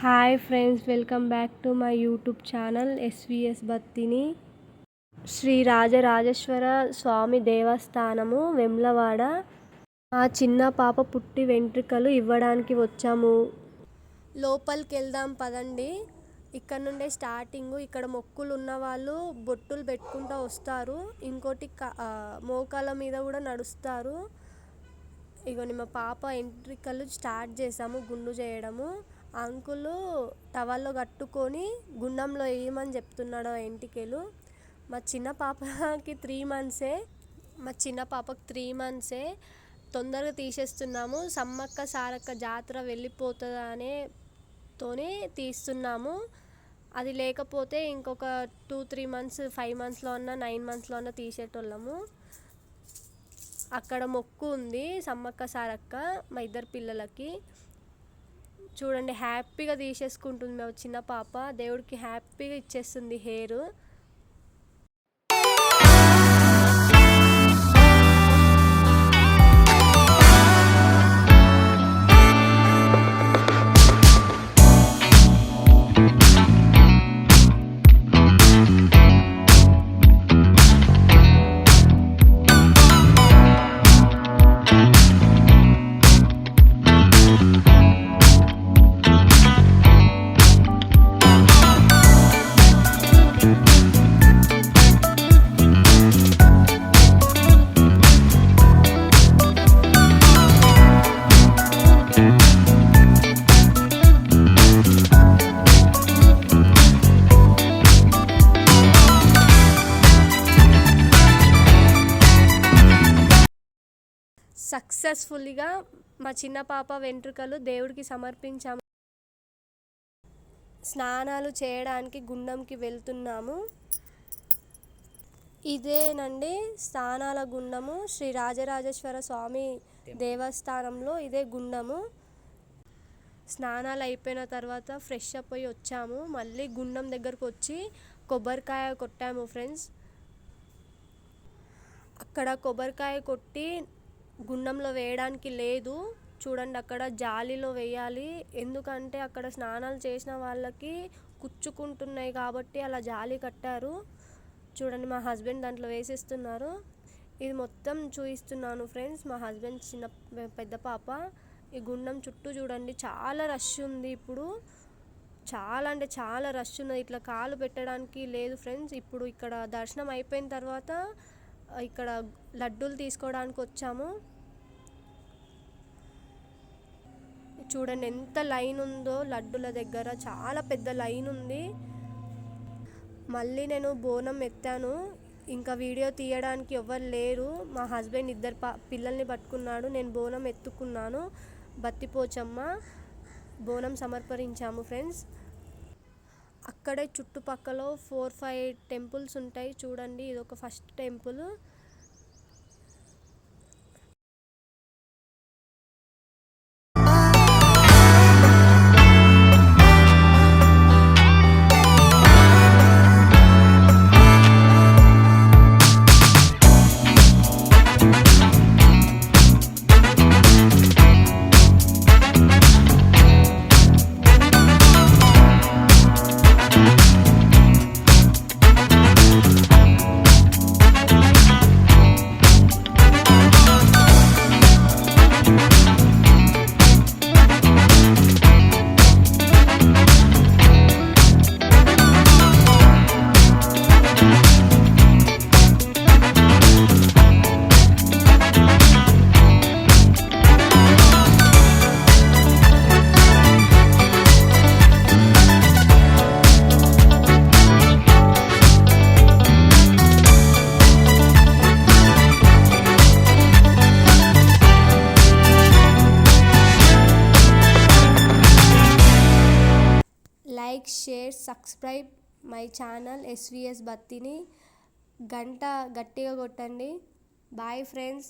Hi friends welcome back to my YouTube channel SVS Battini Shri Rajarajeshwara Swamy Devasthanam Vemulawada. మా చిన్న పాప పుట్టి వెంట్రుకలు ఇవ్వడానికి వచ్చాము. లోపలికి వెళ్దాం పదండి. ఇక్కడ నుండే స్టార్టింగ్ ఇక్కడ మొక్కులు ఉన్న వాళ్ళు బొట్టులు పెట్టుకుంటూ వస్తారు. ఇంకోటి మోకాల మీద కూడా నడుస్తారు. ఇగో మా పాప ఎంట్రికలు స్టార్ట్ చేసాము గుండు చేయడము. ఆ అంకులు టవల్లో కట్టుకొని గుండంలో వేయమని చెప్తున్నాడు ఆ ఎంటికలు మా చిన్న పాపకి త్రీ మంత్సే మా చిన్న పాపకి త్రీ మంత్సే తొందరగా తీసేస్తున్నాము. సమ్మక్క సారక్క జాతర వెళ్ళిపోతుంది అనే తోనే తీస్తున్నాము. అది లేకపోతే ఇంకొక టూ త్రీ మంత్స్ ఫైవ్ మంత్స్లో ఉన్న నైన్ మంత్స్లో ఉన్న తీసేటోళ్ళము. అక్కడ మొక్కు ఉంది సమ్మక్క సారక్క మా ఇద్దరు పిల్లలకి. చూడండి హ్యాపీగా తీసేసుకుంటుంది మా చిన్న పాప. దేవుడికి హ్యాపీగా ఇచ్చేస్తుంది హెయిర్. సక్సెస్ఫుల్గా మా చిన్న పాప వెంట్రుకలు దేవుడికి సమర్పించాము. స్నానాలు చేయడానికి గుండంకి వెళ్తున్నాము. ఇదేనండి స్నానాల గుండము. శ్రీ రాజరాజేశ్వర స్వామి దేవస్థానంలో ఇదే గుండము. స్నానాలు అయిపోయిన తర్వాత ఫ్రెష్ అప్ అయి వచ్చాము. మళ్ళీ గుండం దగ్గరకు వచ్చి కొబ్బరికాయ కొట్టాము ఫ్రెండ్స్. అక్కడ కొబ్బరికాయ కొట్టి గుండంలో వేయడానికి లేదు. చూడండి అక్కడ జాలీలో వేయాలి. ఎందుకంటే అక్కడ స్నానాలు చేసిన వాళ్ళకి కుచ్చుకుంటున్నాయి కాబట్టి అలా జాలి కట్టారు. చూడండి మా హస్బెండ్ దాంట్లో వేసేస్తున్నారు. ఇది మొత్తం చూపిస్తున్నాను ఫ్రెండ్స్. మా హస్బెండ్ చిన్న పెద్ద పాప. ఈ గుండం చుట్టూ చూడండి చాలా రష్ ఉంది ఇప్పుడు. చాలా అంటే చాలా రష్ ఉన్నది ఇట్లా కాలు పెట్టడానికి లేదు ఫ్రెండ్స్. ఇప్పుడు ఇక్కడ దర్శనం అయిపోయిన తర్వాత ఇక్కడ లడ్డూలు తీసుకోవడానికి వచ్చాము. చూడండి ఎంత లైన్ ఉందో లడ్డుల దగ్గర చాలా పెద్ద లైన్ ఉంది. మళ్ళీ నేను బోనం ఎత్తాను. ఇంకా వీడియో తీయడానికి ఎవరు లేరు. మా హస్బెండ్ ఇద్దరు పా పిల్లల్ని పట్టుకున్నాడు. నేను బోనం ఎత్తుకున్నాను. బత్తిపోచమ్మ బోనం సమర్పించాము ఫ్రెండ్స్. అక్కడే చుట్టుపక్కల ఫోర్ ఫైవ్ టెంపుల్స్ ఉంటాయి. చూడండి ఇది ఒక first temple. Share subscribe my channel SVS Battini గంట గట్టిగా కొట్టండి. Bye friends.